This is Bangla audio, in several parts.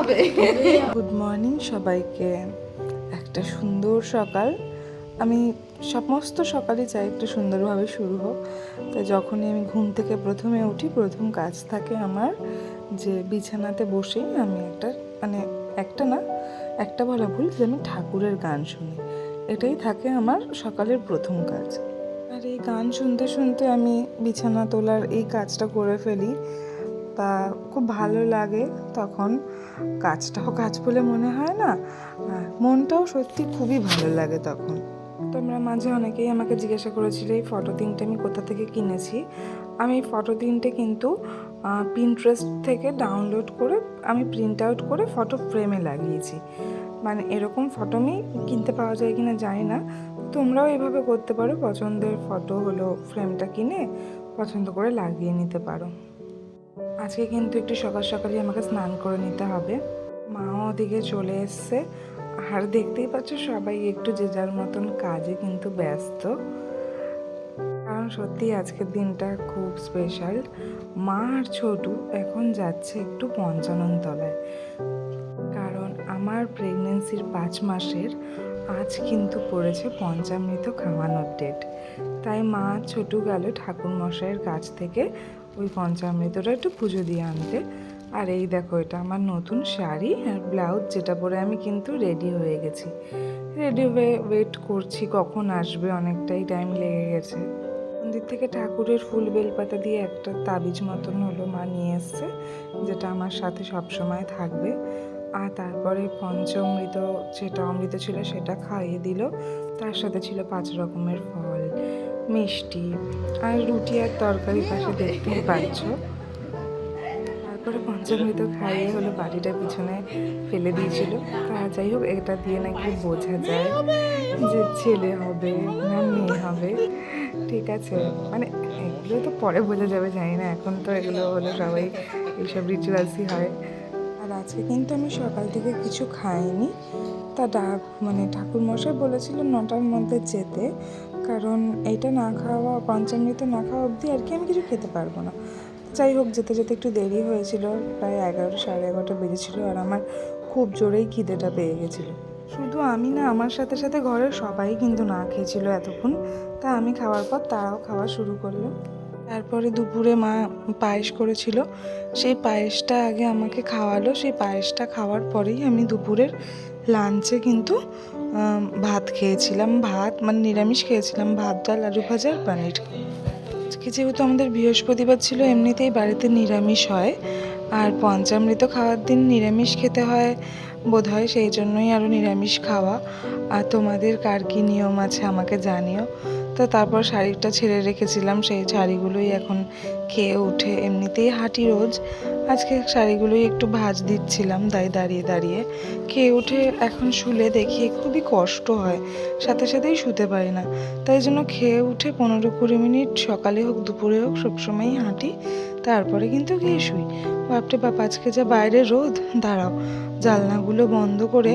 হবে। গুড মর্নিং সবাইকে। একটা সুন্দর সকাল। আমি সমস্ত সকালই চাই একটু সুন্দরভাবে শুরু হোক। তাই যখনই আমি ঘুম থেকে প্রথমে উঠি, প্রথম কাজ থাকে আমার যে বিছানাতে বসেই আমি একটা মানে একটা না, একটা বলা ভুল যে আমি ঠাকুরের গান শুনি। এটাই থাকে আমার সকালের প্রথম কাজ। আর এই গান শুনতে শুনতে আমি বিছানা তোলার এই কাজটা করে ফেলি। তা খুব ভালো লাগে তখন কাজটাও কাজ বলে মনে হয় না। মনটাও সত্যি খুবই ভালো লাগে তখন। তোমরা মাঝে অনেকেই আমাকে জিজ্ঞাসা করেছিলে, এই ফটো তিনটে আমি কোথা থেকে কিনেছি? আমি ফটো তিনটে কিন্তু পিন্টারেস্ট থেকে ডাউনলোড করে আমি প্রিন্ট আউট করে ফটো ফ্রেমে লাগিয়েছি। মানে এরকম ফটো আমি কিনতে পাওয়া যায় কিনা জানি না। তোমরাও এভাবে করতে পারো, পছন্দের ফটো হলো ফ্রেমটা কিনে পছন্দ করে লাগিয়ে নিতে পারো। আজকে কিন্তু একটু সকাল সকালই আমাকে স্নান করে নিতে হবে। মাও ওদিকে চলে এসছে। আর দেখতেই পাচ্ছ সবাই একটু যে যার মতন কাজে কিন্তু ব্যস্ত। কারণ সত্যি আজকের দিনটা খুব স্পেশাল। মা আর ছোটু এখন যাচ্ছে একটু পঞ্চানন তলায় কারণ আমার প্রেগনেন্সির পাঁচ মাসের আজ কিন্তু পড়েছে পঞ্চামৃত খাওয়ানোর ডেট তাই মা ছোটু গেল ঠাকুর মশাইয়ের কাছ থেকে ওই পঞ্চামৃতটা একটু পুজো দিয়ে আনতে। আর এই দেখো, এটা আমার নতুন শাড়ি আর ব্লাউজ যেটা পরে আমি কিন্তু রেডি হয়ে গেছি। রেডি হয়ে ওয়েট করছি, কখন আসবে, অনেকটাই টাইম লেগে গেছে। মন্দির থেকে ঠাকুরের ফুল বেলপাতা দিয়ে একটা তাবিজ মতন হলো মা নিয়ে এসছে, যেটা আমার সাথে সবসময় থাকবে। আর তারপরে পঞ্চমৃত যেটা অমৃত ছিল সেটা খাইয়ে দিল। তার সাথে ছিল পাঁচ রকমের ফল, মিষ্টি আর রুটি আর তরকারি পাশে দেখতেই পাচ্ছ। তারপরে পঞ্চমৃত খাইয়ে হলো বাড়িটা পিছনে ফেলে দিয়েছিল। তা যাই হোক, এটা দিয়ে নাকি বোঝা যায় যে ছেলে হবে না মেয়ে হবে। ঠিক আছে মানে এগুলো তো পরে বোঝা যাবে, জানি না। এখন তো এগুলো হলো সবাই এইসব রিচুয়ালসই হয়। আর আজকে কিন্তু আমি সকাল থেকে কিছু খাইনি। তা ডাক মানে ঠাকুর মশাই বলেছিল নটার মধ্যে যেতে, কারণ এইটা না খাওয়া, পঞ্চামৃত না খাওয়া অবধি আর কি আমি কিছু খেতে পারব না। যাই হোক, যেতে যেতে একটু দেরি হয়েছিল, প্রায় এগারোটা, সাড়ে এগারোটা বেজেছিল আর আমার খুব জোরেই খিদেটা পেয়ে গেছিল। শুধু আমি না, আমার সাথে সাথে ঘরের সবাই কিন্তু না খেয়েছিল এতক্ষণ। তা আমি খাওয়ার পর তারাও খাওয়া শুরু করল। তারপরে দুপুরে মা পায়েস করেছিল। সেই পায়েসটা আগে আমাকে খাওয়ালো। সেই পায়েসটা খাওয়ার পরেই আমি দুপুরের লাঞ্চে কিন্তু ভাত খেয়েছিলাম। ভাত মানে নিরামিষ খেয়েছিলাম। ভাত, ডাল, আলু ভাজা আর পনির। আজকে যেহেতু আমাদের বৃহস্পতিবার ছিল, এমনিতেই বাড়িতে নিরামিষ হয়। আর পঞ্চামৃত খাওয়ার দিন নিরামিষ খেতে হয় বোধ হয় সেই জন্যই আরও নিরামিষ খাওয়া। আর তোমাদের কার কী নিয়ম আছে আমাকে জানিও। তো তারপর শাড়িটা ছেড়ে রেখেছিলাম সেই শাড়িগুলোই এখন খেয়ে উঠে এমনিতেই হাঁটি রোজ। আজকে শাড়িগুলোই একটু ভাজ দিচ্ছিলাম তাই দাঁড়িয়ে দাঁড়িয়ে। খেয়ে উঠে এখন শুলে দেখি খুবই কষ্ট হয়, সাথে সাথেই শুতে পারি না। তাই জন্য খেয়ে উঠে পনেরো কুড়ি মিনিট সকালে হোক, দুপুরে হোক, সবসময়ই হাঁটি, তারপরে কিন্তু গিয়ে শুই। বাপরে বাপ আজকে যা বাইরে রোদ, দাঁড়াও। জানলাগুলো বন্ধ করে,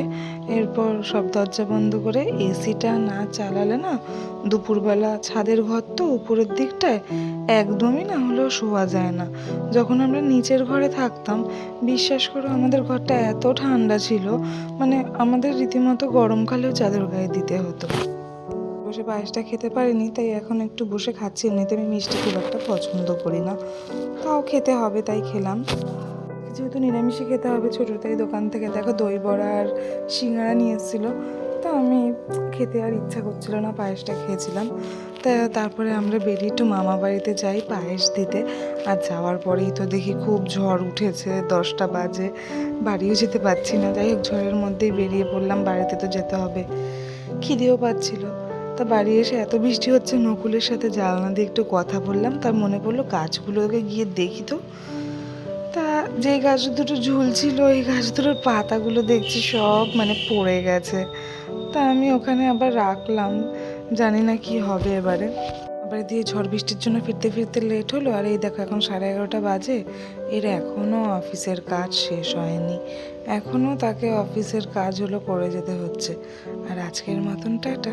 এরপর সব দরজা বন্ধ করে এসিটা না চালালে না দুপুরবেলা ছাদের ঘর তো উপরের দিকটায় একদমই না হলেও শোয়া যায় না। যখন আমরা নিচের ঘরে থাকতাম, বিশ্বাস করো আমাদের ঘরটা এত ঠান্ডা ছিল মানে আমাদের রীতিমতো গরমকালেও চাদর গায়ে দিতে হতো। বসে পায়েসটা খেতে পারিনি, তাই এখন একটু বসে খাচ্ছি, এমনিতে আমি মিষ্টি খুব একটা পছন্দ করি না। তাও খেতে হবে, তাই খেলাম। যেহেতু নিরামিষে খেতে হবে ছোটো, তাই দোকান থেকে দেখো দই বড়া আর সিঙ্গারা নিয়ে এসেছিল। তা আমি খেতে আর ইচ্ছা করছিল না, পায়েসটা খেয়েছিলাম। তা তারপরে আমরা বেরিয়ে একটু মামা বাড়িতে যাই পায়েস দিতে। আর যাওয়ার পরেই তো দেখি খুব ঝড় উঠেছে, দশটা বাজে, বাড়িও যেতে পারছি না। যাই হোক, ঝড়ের মধ্যেই বেরিয়ে পড়লাম, বাড়িতে তো যেতে হবে। খিদেও পাচ্ছিল। তা বাড়ি এসে এত বৃষ্টি হচ্ছে, নকুলের সাথে জানলা দিয়ে একটু কথা বললাম। তার মনে পড়ল গাছগুলোকে গিয়ে দেখি তো। তা যে গাছ দুটো ঝুলছিল ওই গাছ দুটোর পাতাগুলো দেখছি সব মানে পড়ে গেছে। তা আমি ওখানে আবার রাখলাম। জানি না কি হবে এবারে। আবার দিয়ে ঝড় বৃষ্টির জন্য ফিরতে ফিরতে লেট হলো। আর এই দেখো, এখন সাড়ে এগারোটা বাজে। এর এখনও অফিসের কাজ শেষ হয়নি। এখনও তাকে অফিসের কাজ হলো করে যেতে হচ্ছে। আর আজকের মতন টাটা।